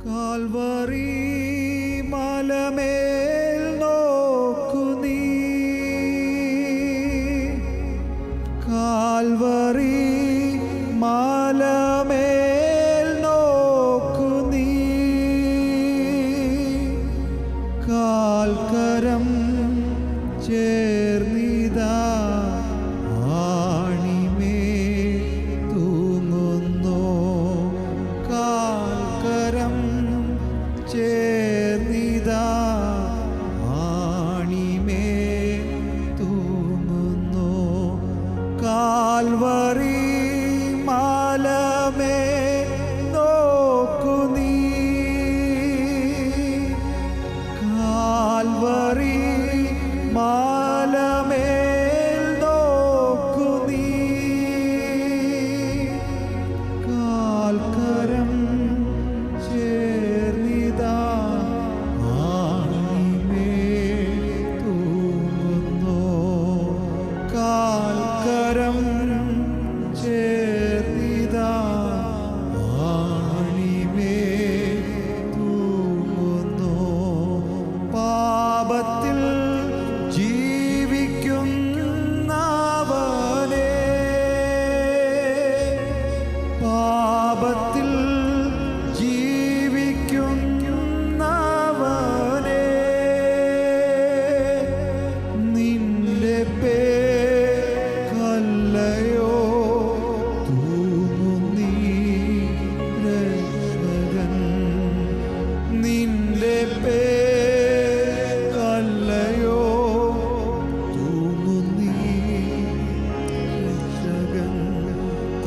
Calvary മലമേൽ Calvary മലമേൽ നോക്കു കാൽക്കരം ചേർന്നി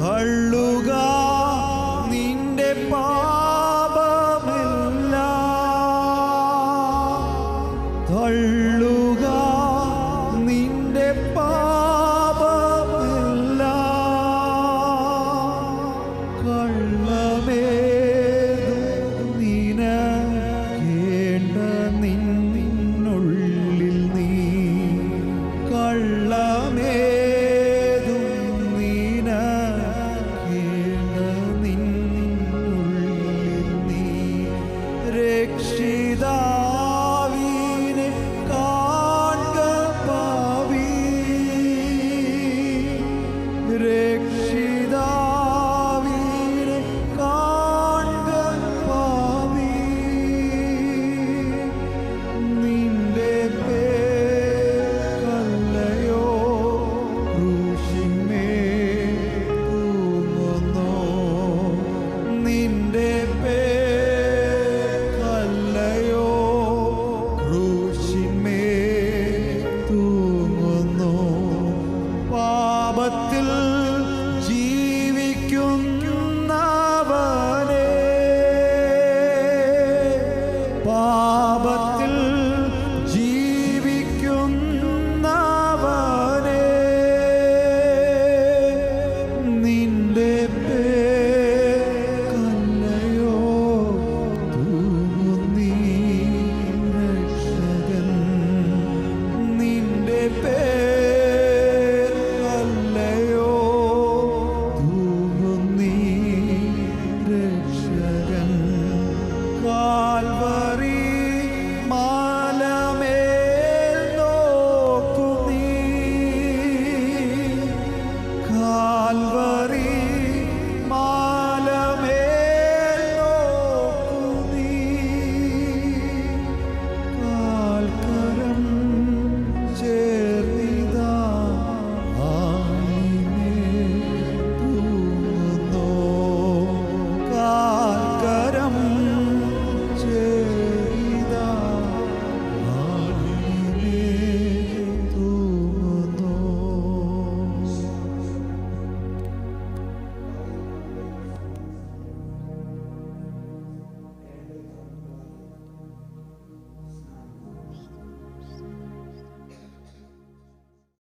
തള്ളുക നിന്റെ പാപമെല്ലാം. തള്ളുക She the ലോകത്തിൽ ജീവിക്കുന്നവനെ. പാപത്തിൽ